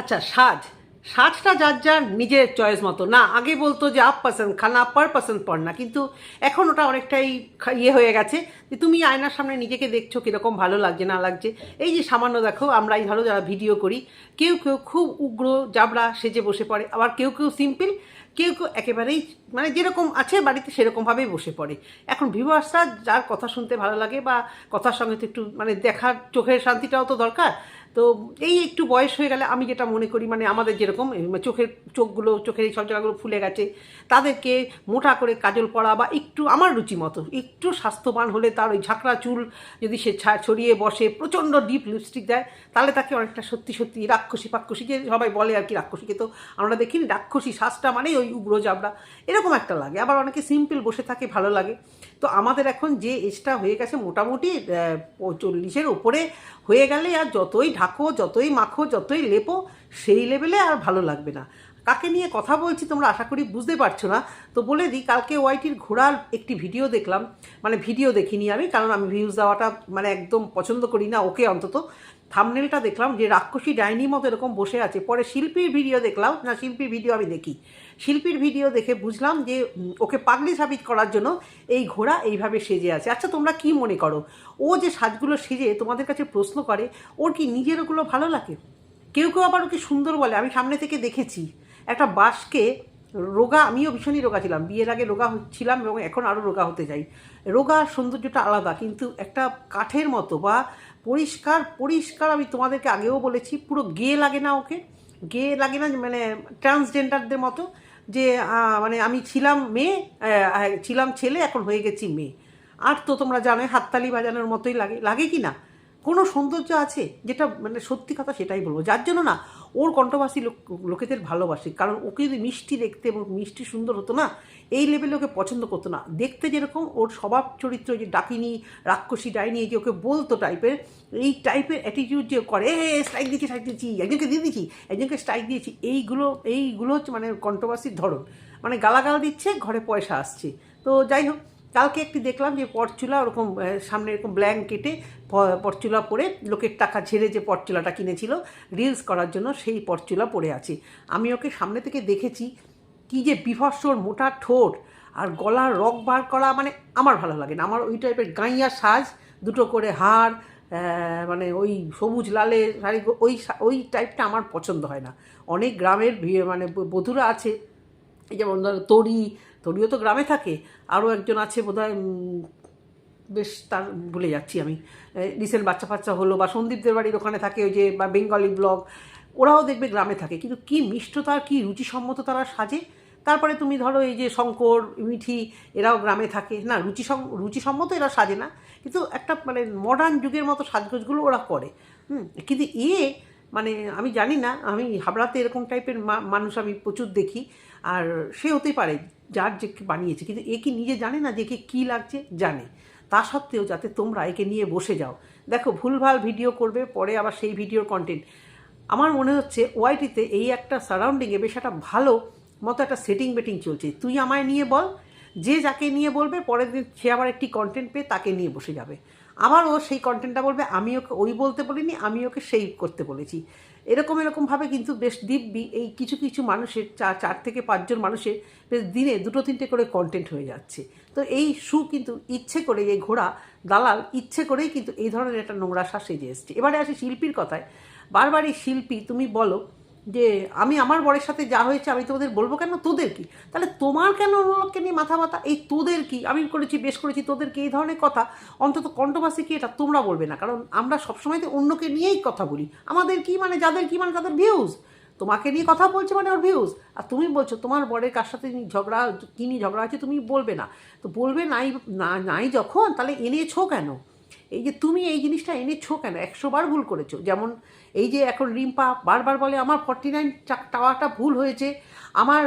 আচ্ছা সাজ। সাজটা যার যার নিজের চয়েস মতো। না, আগে বলতো যে আপ পাসেন্দ খানা পার পাসেন্দ পড় না। কিন্তু এখন ওটা অনেকটাই ইয়ে হয়ে গেছে যে তুমি আয়নার সামনে নিজেকে দেখছ কীরকম ভালো লাগছে, না লাগছে। এই যে সামান্য দেখো আমরা এই ধরো যারা ভিডিও করি, কেউ কেউ খুব উগ্র, জাবড়া, সেজে বসে পড়ে। আবার কেউ কেউ সিম্পল কেউ কেউ একেবারেই মানে যেরকম আছে বাড়িতে সেরকমভাবেই বসে পড়ে। এখন ভিউয়ার্সরা যার কথা শুনতে ভালো লাগে বা কথার সঙ্গে তো একটু মানে দেখার চোখের শান্তিটাও তো দরকার তো এই একটু বয়স হয়ে গেলে আমি যেটা মনে করি মানে আমাদের যেরকম চোখের, চোখগুলো, চোখের এই সব জায়গাগুলো ফুলে গেছে, তাদেরকে মোটা করে কাজল পরা বা একটু, আমার রুচি মতো, একটু স্বাস্থ্যবান হলে তার ওই ঝাঁকড়া চুল যদি সে ছা- ছড়িয়ে বসে, প্রচণ্ড ডিপ লিপস্টিক দেয়, তাহলে তাকে অনেকটা সত্যি সত্যি রাক্ষসী ফাক্ষসী যে সবাই বলে আর কি রাক্ষসীকে, তো আমরা দেখিনি, রাক্ষসী শ্বাসটা মানে ওই উগ্র জাবড়া, এরকম একটা লাগে, আবার অনেকে সিম্পল বসে থাকে, ভালো লাগে। তো আমাদের এখন যে এজটা হয়ে গেছে মোটামুটি চল্লিশের ওপরে হয়ে গেলে আর যতই ঢাকো, যতই মাখো, যতই লেপো, সেই লেভেলে আর ভালো লাগবে না। কাকে নিয়ে কথা বলছি তোমরা আশা করি বুঝতে পারছ না। তো বলে দিই, কালকে ওয়াইটির ঘোড়ার একটি ভিডিও দেখলাম। মানে ভিডিও দেখিনি আমি, কারণ আমি ভিউজ দেওয়াটা মানে একদম পছন্দ করি না, ওকে অন্তত। থামনেলটা দেখলাম যে রাক্ষসী ডাইনির মতো এরকম বসে আছে। পরে শিল্পীর ভিডিও দেখলাম, না শিল্পীর ভিডিও আমি দেখি। শিল্পীর ভিডিও দেখে বুঝলাম যে ওকে পাগলি সাবিত করার জন্য এই ঘোড়া এইভাবে সেজে আছে। আচ্ছা তোমরা কি মনে করো? ও যে সাজগুলো সেজে তোমাদের কাছে প্রশ্ন করে, ওর কি নিজের ওগুলো ভালো লাগে? কেউ কেউ আবার ওকে সুন্দর বলে। আমি সামনে থেকে দেখেছি, একটা বাসকে রোগা, আমিও ভীষণই রোগা ছিলাম। বিয়ের আগে রোগা ছিলাম এবং এখন আরও রোগা হতে যাই রোগা সৌন্দর্যটা আলাদা, কিন্তু একটা কাঠের মতো বা পরিষ্কার পরিষ্কার আমি তোমাদেরকে আগেও বলেছি, পুরো গে লাগে না ওকে। গে লাগে না মানে ট্রান্সজেন্ডারদের মতো। যে মানে আমি ছিলাম মেয়ে ছিলাম ছেলে, এখন হয়ে গেছি মেয়ে। আর তো তোমরা জানো, হাততালি বাজানোর মতোই লাগে লাগে কি না? কোনো সৌন্দর্য আছে? যেটা মানে সত্যি কথা সেটাই বলব। যার জন্য না ওর কণ্ঠবাসী লোক, লোকেদের ভালোবাসে। কারণ ওকে যদি মিষ্টি দেখতে এবং মিষ্টি সুন্দর হতো না, এই লেভেলে ওকে পছন্দ করতো না। দেখতে যেরকম ওর স্বভাব চরিত্র যে ডাকিনি, রাক্ষসী, ডাইনি যে ওকে বলতো টাইপের এই টাইপের অ্যাটিটিউড যে করে, এ স্ট্রাইক দিয়েছি স্ট্রাইক দিয়েছি একজনকে দিয়ে দিয়েছি একজনকে স্ট্রাইক দিয়েছি। এইগুলো এইগুলো হচ্ছে মানে কণ্ঠবাসীর ধরন। মানে গালাগাল দিচ্ছে, ঘরে পয়সা আসছে। তো যাই হোক কালকে একটি দেখলাম যে পরচুলা ওরকম সামনে এরকম ব্ল্যাঙ্কেটে প- পরচুলা পরে লোকের টাকা ঝেড়ে যে পরচুলাটা কিনেছিল রিলস করার জন্য সেই পরচুলা পরে আছে। আমি ওকে সামনে থেকে দেখেছি কি যে বিভৎস ওর মোটা ঠোঁট আর গলার রক বার করা মানে আমার ভালো লাগে না। আমার ওই টাইপের গাইয়া সাজ দুটো করে আহ, মানে ওই সবুজ লালে শাড়ি ওই ওই টাইপটা আমার পছন্দ হয় না। অনেক গ্রামের মানে বধূরা আছে যেমন ধরো তরি তরিও তো গ্রামে থাকে আরও একজন আছে বোধহয় বেশ তার ভুলে যাচ্ছি আমি। রিসেন্ট বাচ্চা ফাচ্চা হলো বা সন্দীপদের বাড়ির ওখানে থাকে ওই যে, বা বেঙ্গলি ব্লগ, ওরাও দেখবে গ্রামে থাকে। কিন্তু কি মিষ্টতা, কি রুচিসম্মত তারা সাজে? তারপরে তুমি ধরো এই যে শঙ্কর, মিঠি, এরাও গ্রামে থাকে। না রুচি রুচিসম্মত এরা সাজে না, কিন্তু একটা মানে মডার্ন যুগের মতো সাজগোজগুলো ওরা করে। হুম, কিন্তু এ মানে আমি জানি না, আমি হাবড়াতে এরকম টাইপের মানুষ আমি প্রচুর দেখি। আর সে হতেই পারে যার যে বানিয়েছে, কিন্তু এ কি নিজে জানে না যে একে কী লাগছে? জানে। তা সত্ত্বেও যাতে তোমরা একে নিয়ে বসে যাও। দেখো, ভুলভাল ভিডিও করবে, পরে আবার সেই ভিডিওর কন্টেন্ট আমার মনে হচ্ছে ওয়াইটিতে এই একটা সারাউন্ডিংয়ে বেশ একটা ভালো মতো একটা সেটিং বেটিং চলছে। তুই আমায় নিয়ে বল, যে যাকে নিয়ে বলবে, পরের দিন সে আবার একটি কন্টেন্ট পেয়ে তাকে নিয়ে বসে যাবে। আবার ও সেই কন্টেন্টটা বলবে, আমি ওকে ওই বলতে বলিনি, আমি ওকে সেই করতে বলেছি। এরকম এরকমভাবে কিন্তু বেশ দিব্যি এই কিছু কিছু মানুষের চা, চার থেকে পাঁচজন মানুষের বেশ দিনে দুটো তিনটে করে কন্টেন্ট হয়ে যাচ্ছে। তো এই শু কিন্তু ইচ্ছে করে এই ঘোড়া, দালাল ইচ্ছে করেই কিন্তু এই ধরনের একটা নোংরা শ্বাস সেজে এসছে। এবারে আসি শিল্পীর কথায়। বারবার এই শিল্পী, তুমি বলো যে আমি আমার বরের সাথে যা হয়েছে আমি তোমাদের বলব কেন? তোদের কি? তাহলে তোমার কেন অন্য লোককে নিয়ে মাথা ব্যথা? এই তোদের কি? আমি করেছি, বেশ করেছি, তোদের কি? এই ধরনের কথা? অন্তত কণ্ঠবাসী কি এটা তোমরা বলবে না। কারণ আমরা সবসময় তো অন্যকে নিয়েই কথা বলি। আমাদের কি মানে? যাদের কি মানে? তাদের ভিউজ তোমাকে নিয়ে কথা বলছে মানে ওর ভিউজ আর তুমি বলছো, তোমার বরের কার সাথে ঝগড়া, কী নিয়ে ঝগড়া আছে তুমি বলবে না। তো বলবে নাই নাই যখন, তাহলে এনেছো কেন? এই যে তুমি এই জিনিসটা এনেছো কেন? একশো বার ভুল করেছ। যেমন এই যে এখন রিম্পা বারবার বলে, আমার ফর্টি নাইন টাওয়ারটা ভুল হয়েছে। আমার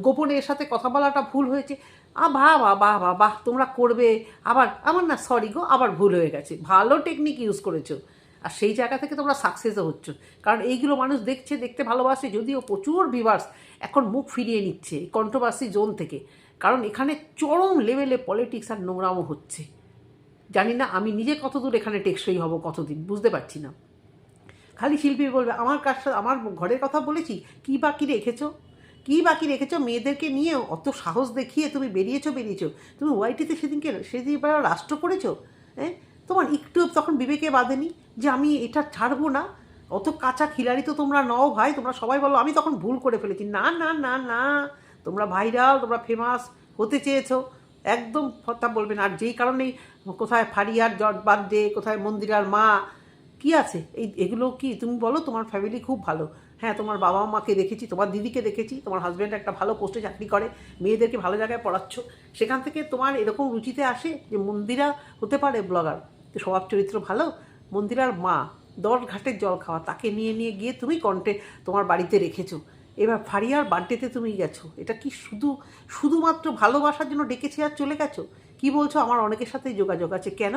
গোপনে এর সাথে কথা বলাটা ভুল হয়েছে। আ বাহ বাহ বাহ বাহ বাহ, তোমরা করবে। আবার, আমার না সরি গো, আবার ভুল হয়ে গেছে। ভালো টেকনিক ইউজ করেছ। আর সেই জায়গা থেকে তোমরা সাকসেসও হচ্ছ। কারণ এইগুলো মানুষ দেখছে, দেখতে ভালোবাসে, যদিও প্রচুর ভিভার্স এখন মুখ ফিরিয়ে নিচ্ছে কন্ট্রোভার্সি জোন থেকে। কারণ এখানে চরম লেভেলে পলিটিক্স আর নোংরামও হচ্ছে। জানি না, আমি নিজে কতদূর এখানে টেকসই হব, কতদিন, বুঝতে পারছি না। খালি শিল্পী বলবে, আমার সাথে, আমার ঘরের কথা বলেছি? কী বাকি রেখেছো? কী বাকি রেখেছো? মেয়েদেরকে নিয়ে অত সাহস দেখিয়ে তুমি বেরিয়েছো বেরিয়েছো। তুমি ওয়াইটিতে সেদিনকে সেদিন রাষ্ট্র করেছ? হ্যাঁ তোমার একটু তখন বিবেকে বাঁধেনি যে আমি এটা ছাড়বো না? অত কাঁচা খিলাড়ি তো তোমরা নও ভাই, তোমরা সবাই বলো, আমি তখন ভুল করে ফেলেছি। না না না না, তোমরা ভাইরাল, তোমরা ফেমাস হতে চেয়েছো। একদম কথা বলবে না আর যেই কারণেই কোথায় ফারিয়ার জট বার্থডে কোথায় মন্দিরার মা, কি আছে? এই এগুলো কি? তুমি বলো, তোমার ফ্যামিলি খুব ভালো। হ্যাঁ তোমার বাবা মাকে দেখেছি, তোমার দিদিকে দেখেছি, তোমার হাজব্যান্ড একটা ভালো পোস্টে চাকরি করে, মেয়েদেরকে ভালো জায়গায় পড়াচ্ছ। সেখান থেকে তোমার এরকম রুচিতে আসে যে মন্দিরা হতে পারে ব্লগার তো স্বভাব চরিত্র ভালো, মন্দিরার মা দশ ঘাটের জল খাওয়া, তাকে নিয়ে নিয়ে গিয়ে তুমি কন্টে তোমার বাড়িতে রেখেছো। এবার ফারিয়ার বার্থডেতে তুমি গেছো। এটা কি শুধু, শুধুমাত্র ভালোবাসার জন্য ডেকেছে আর চলে গেছো? কি বলছো? আমার অনেকের সাথেই যোগাযোগ আছে। কেন?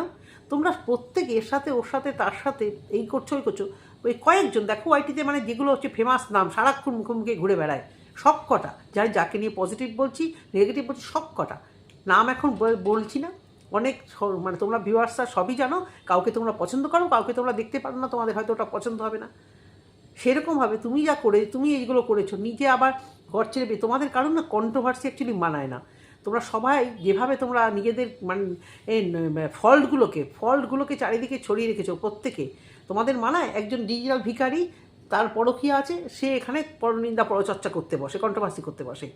তোমরা প্রত্যেক এর সাথে, ওর সাথে, তার সাথে এই করছ, ওই করছ। ওই কয়েকজন, দেখো ওয়াইটিতে মানে যেগুলো হচ্ছে ফেমাস নাম, সারাক্ষণ মুখোমুখি ঘুরে বেড়ায়। সব কটা। যাই, যাকে নিয়ে পজিটিভ বলছি নেগেটিভ বলছি, সব কটা। নাম এখন বলছি না। অনেক মানে তোমরা ভিউয়ার্সরা সবই জানো। কাউকে তোমরা পছন্দ করো, কাউকে তোমরা দেখতে পারো না, তোমাদের হয়তো ওটা পছন্দ হবে না। সেরকমভাবে তুমি যা করে, তুমি এইগুলো করেছ, নিজে আবার ঘর ছেড়ে তোমাদের কারণ না কন্ট্রোভার্সি অ্যাকচুয়ালি মানায় না। তোমরা সবাই যেভাবে তোমরা নিজেদের মানে ফল্টগুলোকে ফল্টগুলোকে চারিদিকে ছড়িয়ে রেখেছো প্রত্যেকে, তোমাদের মানায় একজন ডিজিটাল ভিখারি তার পরকীয়া আছে, সে এখানে পরনিন্দা পরচর্চা করতে বসে কন্ট্রোভার্সি করতে বসে।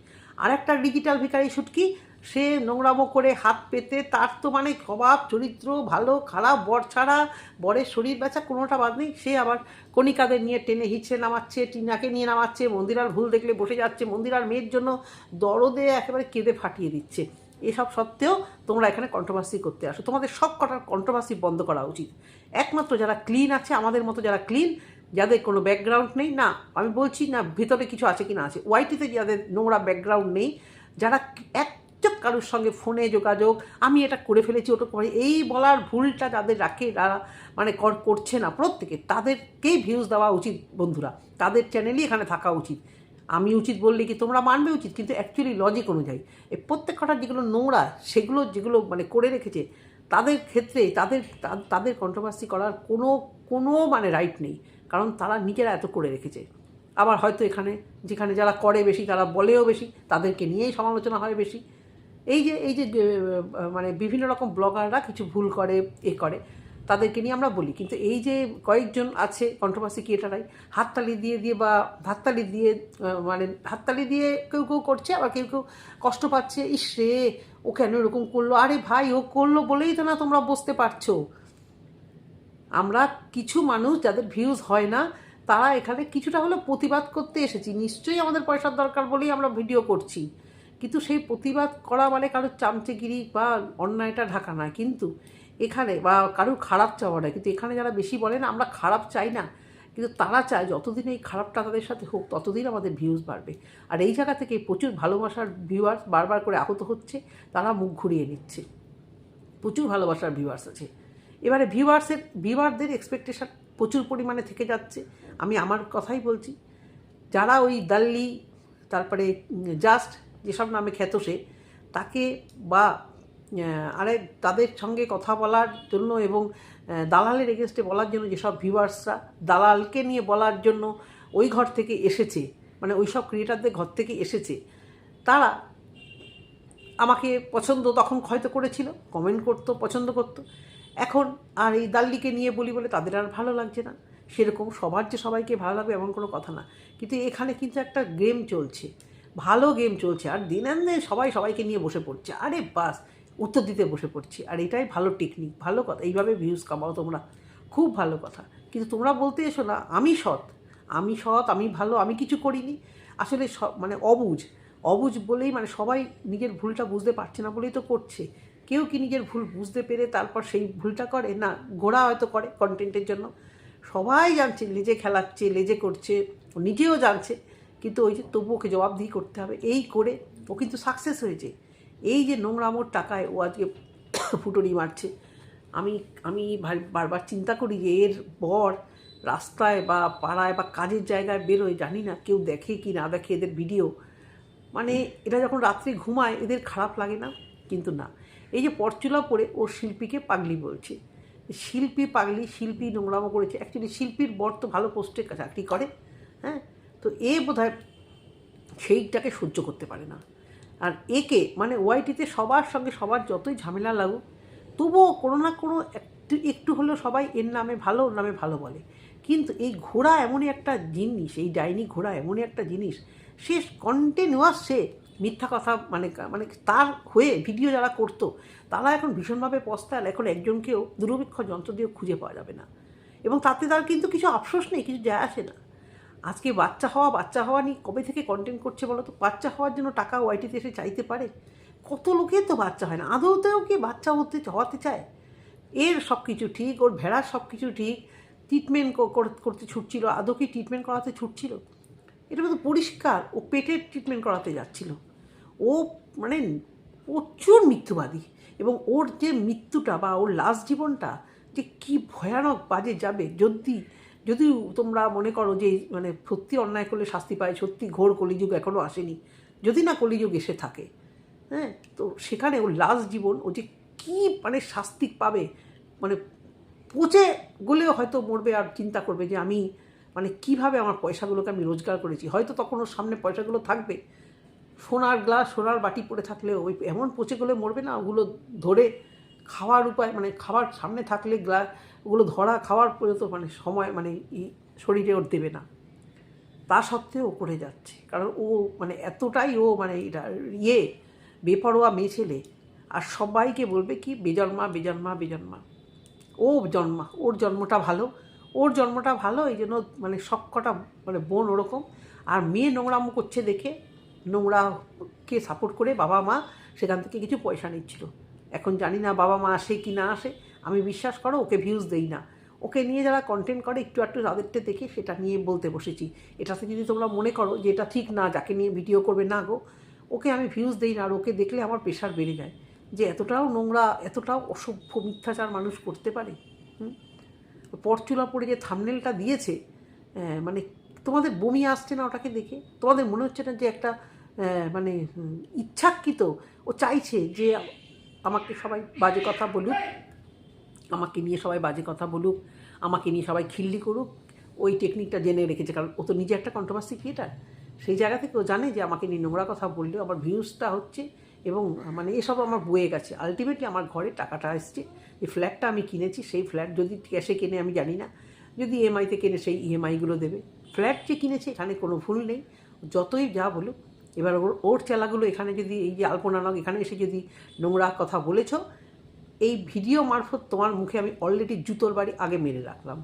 আর একটা ডিজিটাল ভিখারি শুটকি সে নোংরামো করে হাত পেতে, তার তো মানে স্বভাব, চরিত্র ভালো, খারাপ, বর ছাড়া, বরের শরীর বেচা, কোনোটা বাদ নেই। সে আবার কণিকাদের নিয়ে টেনে হিচড়ে নামাচ্ছে, টিনাকে নিয়ে নামাচ্ছে মন্দিরার ভুল দেখলে বসে যাচ্ছে মন্দিরার মেয়ের জন্য দরদে একেবারে কেঁদে ফাটিয়ে দিচ্ছে। এসব সত্ত্বেও তোমরা এখানে কন্ট্রোভার্সি করতে আসো। তোমাদের সব কটার কন্ট্রোভার্সি বন্ধ করা উচিত। একমাত্র যারা ক্লিন আছে, আমাদের মতো যারা ক্লিন যাদের কোনো ব্যাকগ্রাউন্ড নেই, না, আমি বলছি না ভিতরে কিছু আছে কি না আছে। ওয়াইটিতে যাদের নোংরা ব্যাকগ্রাউন্ড নেই, যারা এক চোখ কারোর সঙ্গে ফোনে যোগাযোগ, আমি এটা করে ফেলেছি, ওটা করে, এই বলার ভুলটা যাদের রাখে যারা মানে কর- করছে না প্রত্যেকে, তাদেরকেই ভিউজ দেওয়া উচিত বন্ধুরা, তাদের চ্যানেলই এখানে থাকা উচিত। আমি উচিত বললে কি তোমরা মানবে উচিত, কিন্তু অ্যাকচুয়ালি লজিক অনুযায়ী এই প্রত্যেক কটা যেগুলো নোংরা, সেগুলো যেগুলো মানে করে রেখেছে তাদের ক্ষেত্রে তাদের তাদের কন্ট্রোভার্সি করার কোনো কোনো মানে রাইট নেই। কারণ তারা নিজেরা এত করে রেখেছে। আবার হয়তো এখানে, যেখানে যারা করে বেশি, তারা বলেও বেশি, তাদেরকে নিয়েই সমালোচনা হয় বেশি। এই যে এই যে মানে বিভিন্ন রকম ব্লগাররা কিছু ভুল করে, এ করে, তাদেরকে নিয়ে আমরা বলি। কিন্তু এই যে কয়েকজন আছে কন্ট্রোভার্সি ক্রিয়েটারাই হাততালি দিয়ে দিয়ে বা হাততালি দিয়ে মানে হাততালি দিয়ে কেউ কেউ করছে, আবার কেউ কেউ কষ্ট পাচ্ছে, ইস রে ও কেন এরকম করল? আরে ভাই, ও করল বলেই তো না তোমরা বসতে পারছ। আমরা কিছু মানুষ যাদের ভিউজ হয় না, তারা এখানে কিছুটা হলেও প্রতিবাদ করতে এসেছি। নিশ্চয়ই আমাদের পয়সার দরকার বলেই আমরা ভিডিও করছি। কিন্তু সেই প্রতিবাদ করা মানে কারোর চামচেগিরি বা অন্যায়টা ঢাকা নয়। কিন্তু এখানে বা কারোর খারাপ চাওয়া নয়। কিন্তু এখানে যারা বেশি বলে না আমরা খারাপ চাই না। কিন্তু তারা চায় যতদিন এই খারাপটা তাদের সাথে হোক, ততদিন আমাদের ভিউজ বাড়বে। আর এই জায়গা থেকে প্রচুর ভালোবাসার ভিউয়ার্স বারবার করে আহত হচ্ছে, তারা মুখ ঘুরিয়ে নিচ্ছে। প্রচুর ভালোবাসার ভিউয়ার্স আছে। এবারে ভিউয়ার্সের ভিউয়ারদের এক্সপেকটেশন প্রচুর পরিমাণে থেকে যাচ্ছে। আমি আমার কথাই বলছি, যারা ওই দাল্লি তারপরে জাস্ট যেসব নামে খ্যাত সে, তাকে বা আরে তাদের সঙ্গে কথা বলার জন্য এবং দালালের এগেনস্টে বলার জন্য যেসব ভিউয়ার্সরা দালালকে নিয়ে বলার জন্য ওই ঘর থেকে এসেছে মানে ওই সব ক্রিয়েটারদের ঘর থেকে এসেছে, তারা আমাকে পছন্দ তখন হয়তো করেছিল কমেন্ট করতো, পছন্দ করতো। এখন আর এই দাল্লিকে নিয়ে বলি বলে তাদের আর ভালো লাগছে না। সেরকম সবার যে সবাইকে ভালো লাগবে এমন কোনো কথা না। কিন্তু এখানে কিন্তু একটা গেম চলছে, ভালো গেম চলছে। আর দিন সবাই সবাইকে নিয়ে বসে পড়ছে। আরে বাস উত্তর দিতে বসে পড়ছি। আর এটাই ভালো টেকনিক ভালো কথা। এইভাবে ভিউজ কামাও তোমরা। খুব ভালো কথা। কিন্তু তোমরা বলতে এসো না, আমি সৎ। আমি সৎ, আমি ভালো, আমি কিছু করিনি। আসলে মানে অবুঝ। অবুঝ বলেই মানে সবাই নিজের ভুলটা বুঝতে পারছে না বলেই তো করছে। কেউ কি নিজের ভুল বুঝতে পেরে তারপর সেই ভুলটা করে? না ঘোড়া হয়তো করে কন্টেন্টের জন্য। সবাই জানছে লেজে খেলাচ্ছে লেজে করছে, নিজেও জানছে। কিন্তু ওই যে তবু ওকে জবাবদিহি করতে হবে। এই করে ও কিন্তু সাকসেস হয়েছে। এই যে নোংরামোর টাকায় ও আজকে ফুটুরি মারছে, আমি আমি বারবার চিন্তা করি যে এর পর রাস্তায় বা পাড়ায় বা কাজের জায়গায় বেরোয়, জানি না কেউ দেখে কি না দেখে এদের ভিডিও। মানে এরা যখন রাত্রে ঘুমায়, এদের খারাপ লাগে না? কিন্তু না। এই যে পরচুলা পরে ওর শিল্পীকে পাগলি বলছে। শিল্পী পাগলি, শিল্পী নোংরামো করেছে। অ্যাকচুয়ালি শিল্পীর বর তো ভালো পোস্টে চাকরি করে হ্যাঁ? তো এ বোধহয় সেইটাকে সহ্য করতে পারে না। আর একে মানে ওয়াইটিতে সবার সঙ্গে সবার যতই ঝামেলা লাগুক, তবুও কোনো না কোনো একটু একটু হলেও সবাই এর নামে ভালো, ওর নামে ভালো বলে। কিন্তু এই ঘোড়া এমনই একটা জিনিস, এই ডাইনি ঘোড়া এমনই একটা জিনিস, সে কন্টিনিউয়াস সে মিথ্যা কথা মানে মানে তার হয়ে ভিডিও যারা করতো, তারা এখন ভীষণভাবে পস্তাল। এখন একজনকেও দূরবীক্ষ যন্ত্র দিয়েও খুঁজে পাওয়া যাবে না। এবং তাতে তার কিন্তু কিছু আফসোস নেই, কিছু যায় আসে না। আজকে বাচ্চা হওয়া বাচ্চা হওয়া নিয়ে কবে থেকে কন্টেন্ট করছে বলো তো? বাচ্চা হওয়ার জন্য টাকা ওয়াইটিতে এসে চাইতে পারে? কত লোকের তো বাচ্চা হয় না? আদৌতেও কি বাচ্চা হতে হওয়াতে চায়? এর সব কিছু ঠিক, ওর ভেড়ার সব কিছু ঠিক ট্রিটমেন্ট করতে ছুটছিল, আদৌ কি ট্রিটমেন্ট করাতে ছুটছিল? এটা তো পরিষ্কার, ও পেটের ট্রিটমেন্ট করাতে যাচ্ছিল। ও মানে প্রচুর মৃত্যুবাদী এবং ওর যে মৃত্যুটা বা ওর লাস্ট জীবনটা যে কি ভয়ানক বাজে যাবে যদি যদি তোমরা মনে করো যে মানে সত্যি অন্যায় করলে শাস্তি পায়, সত্যি ঘোর কলিযুগ এখনও আসেনি, যদি না কলিযুগ এসে থাকে হ্যাঁ তো সেখানে ওর লাস্ট জীবন, ও যে কী মানে শাস্তি পাবে মানে পচে গলেও হয়তো মরবে আর চিন্তা করবে যে আমি মানে কীভাবে আমার পয়সাগুলোকে আমি রোজগার করেছি। হয়তো তখন ওর সামনে পয়সাগুলো থাকবে। সোনার গ্লাস, সোনার বাটি পড়ে থাকলে ওই এমন পচে গলে মরবে না, ওগুলো ধরে খাওয়ার উপায় মানে খাবার সামনে থাকলে গ্লাস ওগুলো ধরা খাওয়ার পর্যন্ত মানে সময় মানে ই, শরীরে ওর দেবে না। তা সত্ত্বেও ও করে যাচ্ছে। কারণ ও মানে এতটাই ও মানে এটা ইয়ে বেপরোয়া মেয়ে ছেলে। আর সবাইকে বলবে কি বেজন্মা বেজন্মা বেজন্মা ও জন্মা ওর জন্মটা ভালো। ওর জন্মটা ভালো এই জন্য মানে সব কটা মানে বোন ওরকম। আর মেয়ে নোংরামো করছে দেখে, নোংরাকে সাপোর্ট করে বাবা মা সেখান থেকে কিছু পয়সা নিচ্ছিল। এখন জানি না বাবা মা আসে কি না আসে। আমি বিশ্বাস করো, ওকে ভিউজ দেই না। ওকে নিয়ে যারা কন্টেন্ট করে, একটু একটু তাদেরটা দেখে সেটা নিয়ে বলতে বসেছি। এটাতে যদি তোমরা মনে করো যে এটা ঠিক না, যাকে নিয়ে ভিডিও করবে না গো, ওকে আমি ভিউজ দিই না, আর ওকে দেখলে আমার প্রেশার বেড়ে যায়। যে এতটাও নোংরা, এতটাও অসভ্য মিথ্যাচার মানুষ করতে পারে। হুম? পরচুলা পড়ে যে থামনেলটা দিয়েছে মানে তোমাদের বমি আসছে না ওটাকে দেখে? তোমাদের মনে হচ্ছে না যে একটা মানে ইচ্ছাকৃত, ও চাইছে যে আমাকে সবাই বাজে কথা বলুক, আমাকে নিয়ে সবাই বাজে কথা বলুক, আমাকে নিয়ে সবাই খিল্লি করুক, ওই টেকনিকটা জেনে রেখেছে। কারণ ও তো নিজে একটা কন্ট্রোভার্সি ক্রিয়েটার সেই জায়গা থেকে ও জানে যে আমাকে নিয়ে নোংরা কথা বললেও আমার ভিউজটা হচ্ছে এবং মানে এসব আমার বয়ে গেছে। আলটিমেটলি আমার ঘরে টাকাটা এসছে যে ফ্ল্যাটটা আমি কিনেছি, সেই ফ্ল্যাট যদি ক্যাশে কেনে, আমি জানি না। যদি ইএমআইতে কেনে, সেই ইএমআইগুলো দেবে। ফ্ল্যাট যে কিনেছে, এখানে কোনো ভুল নেই। যতই যা বলুক এবার ওর ওর চেলাগুলো এখানে যদি এই যে আলপনা নগ, এখানে এসে যদি নোংরা কথা বলেছ, এই ভিডিও মারফত তোমার মুখে আমি অলরেডি জুতোর বাড়ি আগে মেরে রাখলাম।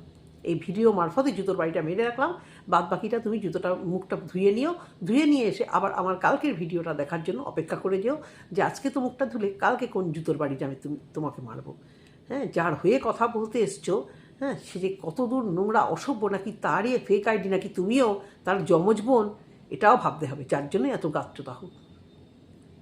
এই ভিডিও মারফতে জুতোর বাড়িটা মেরে রাখলাম। বাদ বাকিটা তুমি জুতোটা, মুখটা ধুয়ে নিও। ধুয়ে নিয়ে এসে আবার আমার কালকের ভিডিওটা দেখার জন্য অপেক্ষা করে যেও যে আজকে তো মুখটা ধুলে কালকে কোন জুতোর বাড়িটা আমি তুমি, তোমাকে মারবো। হ্যাঁ যার হয়ে কথা বলতে এসছো হ্যাঁ সে যে কত দূর নোংরা, অসভ্য নাকি, তারই ফেক আইডি নাকি তুমিও, তার যমজ বোন এটাও ভাবতে হবে, যার জন্যই এত গাত্রদাহ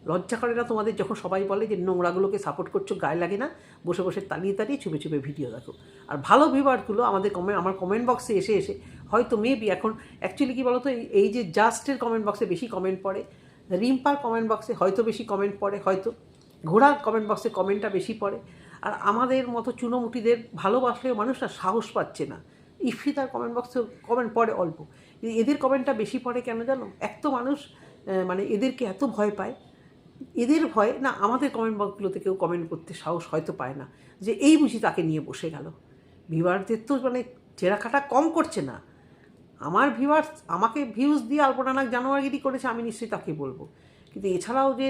লজ্জা করে না তোমাদের যখন সবাই বলে যে নোংরাগুলোকে সাপোর্ট করছ, গায়ে লাগে না? বসে বসে তালিয়ে তালিয়ে চুপে চুপে ভিডিও দেখো। আর ভালো ভিউয়ারগুলো আমাদের কমেন্ট আমার কমেন্ট বক্সে এসে এসে, হয়তো মেবি এখন অ্যাকচুয়ালি কী বলতো, এই- যে জাস্টের কমেন্ট বক্সে বেশি কমেন্ট পড়ে রিম্পার কমেন্ট বক্সে হয়তো বেশি কমেন্ট পড়ে, হয়তো ঘোড়ার কমেন্ট বক্সে কমেন্টটা বেশি পড়ে। আর আমাদের মতো চুনোমুটিদের ভালোবাসলেও মানুষরা সাহস পাচ্ছে না। ইফিতার কমেন্ট বক্সে কমেন্ট পড়ে অল্প। এদের কমেন্টটা বেশি পড়ে কেন জানো? এক তো মানুষ মানে এদেরকে এত ভয় পায়। এদের ভয়, না, আমাদের কমেন্ট বক্সগুলোতে কেউ কমেন্ট করতে সাহস হয়তো পায় না যে এই বুঝি তাকে নিয়ে বসে গেল। ভিউয়ারদের তো মানে চেরাকাটা কম করছে না। আমার ভিউয়ার্স আমাকে ভিউজ দিয়ে আলপনা নাক জানুয়ারিগিরি করেছে, আমি নিশ্চয়ই তাকে বলব। কিন্তু এছাড়াও যে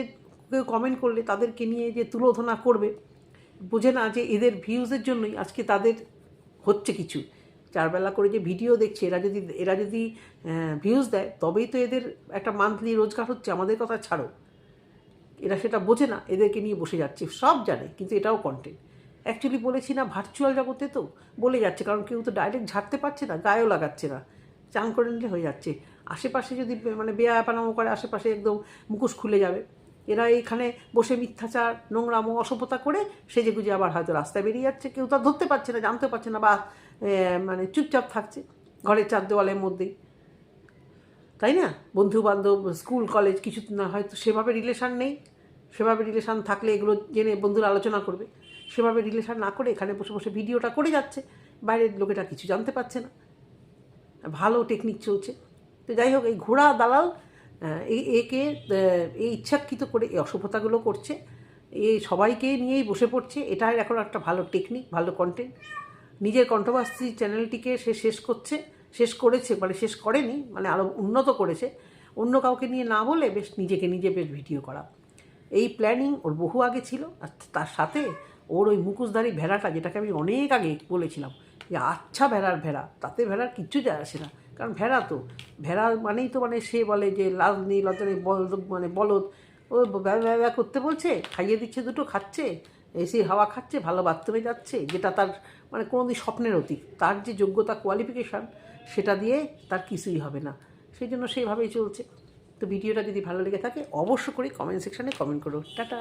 কেউ কমেন্ট করলে তাদেরকে নিয়ে যে তুলোধনা করবে, বোঝে না যে এদের ভিউজের জন্যই আজকে তাদের হচ্ছে কিছু। চারবেলা করে যে ভিডিও দেখছে, এরা যদি এরা যদি ভিউজ দেয়, তবেই তো এদের একটা মান্থলি রোজগার হচ্ছে, আমাদের কথা ছাড়ো। এরা সেটা বোঝে না, এদেরকে নিয়ে বসে যাচ্ছে, সব জানে, কিন্তু এটাও কন্টেন্ট অ্যাকচুয়ালি বলেছি না ভার্চুয়াল জগতে তো বলে যাচ্ছে, কারণ কেউ তো ডাইরেক্ট ঝাড়তে পারছে না, গায়েও লাগাচ্ছে না। চান করে নিলে হয়ে যাচ্ছে। আশেপাশে যদি মানে বেয়া পানামো করে, আশেপাশে একদম মুখোশ খুলে যাবে। এরা এইখানে বসে মিথ্যাচার, নোংরামো, অসভ্যতা করে সেজে গুজে আবার হয়তো রাস্তায় বেরিয়ে যাচ্ছে, কেউ তো ধরতে পারছে না জানতে পারছে না, বা মানে চুপচাপ থাকছে, ঘরের চার দেওয়ালের মধ্যেই তাই না? বন্ধু বান্ধব স্কুল, কলেজ, কিছু না, হয়তো সেভাবে রিলেশান নেই। সেভাবে রিলেশান থাকলে এগুলো জেনে বন্ধুরা আলোচনা করবে। সেভাবে রিলেশান না করে এখানে বসে বসে ভিডিওটা করে যাচ্ছে। বাইরের লোকেরা কিছু জানতে পারছে না। ভালো টেকনিক চলছে। তো যাই হোক, এই ঘোড়া, দালাল এই একে এই ইচ্ছাকৃত করে, এই অসভ্যতাগুলো করছে। এই সবাইকে নিয়েই বসে পড়ছে। এটাই এখন একটা ভালো টেকনিক, ভালো কন্টেন্ট নিজের কণ্ঠবাস্তি চ্যানেলটিকে সে শেষ করছে, শেষ করেছে মানে শেষ করেনি মানে আরও উন্নত করেছে। অন্য কাউকে নিয়ে না বলে বেশ নিজেকে নিজে বেশ ভিডিও করা। এই প্ল্যানিং ওর বহু আগে ছিল, আর তার সাথে ওর ওই মুখোশধারী ভেড়াটা, যেটাকে আমি অনেক আগে বলেছিলাম যে আচ্ছা ভেড়ার ভেড়া, তাতে ভেড়ার কিচ্ছু যায় আসে না। কারণ ভেড়া তো, ভেড়া মানেই তো মানে সে বলে যে, লাল নেই লজ্জা বলদ মানে বলদ। ও ব্যা ব্যা ব্যা করতে বলছে, খাইয়ে দিচ্ছে, দুটো খাচ্ছে, এসি হাওয়া খাচ্ছে, ভালো বাথরুমে যাচ্ছে, যেটা তার মানে কোনো দিন স্বপ্নের অতীত। তার যে যোগ্যতা কোয়ালিফিকেশান সেটা দিয়ে তার কিছুই হবে না। সেই জন্য সেইভাবেই চলছে। তো ভিডিওটা যদি ভালো লেগে থাকে, অবশ্য করে কমেন্ট সেকশানে কমেন্ট করো। টাটা!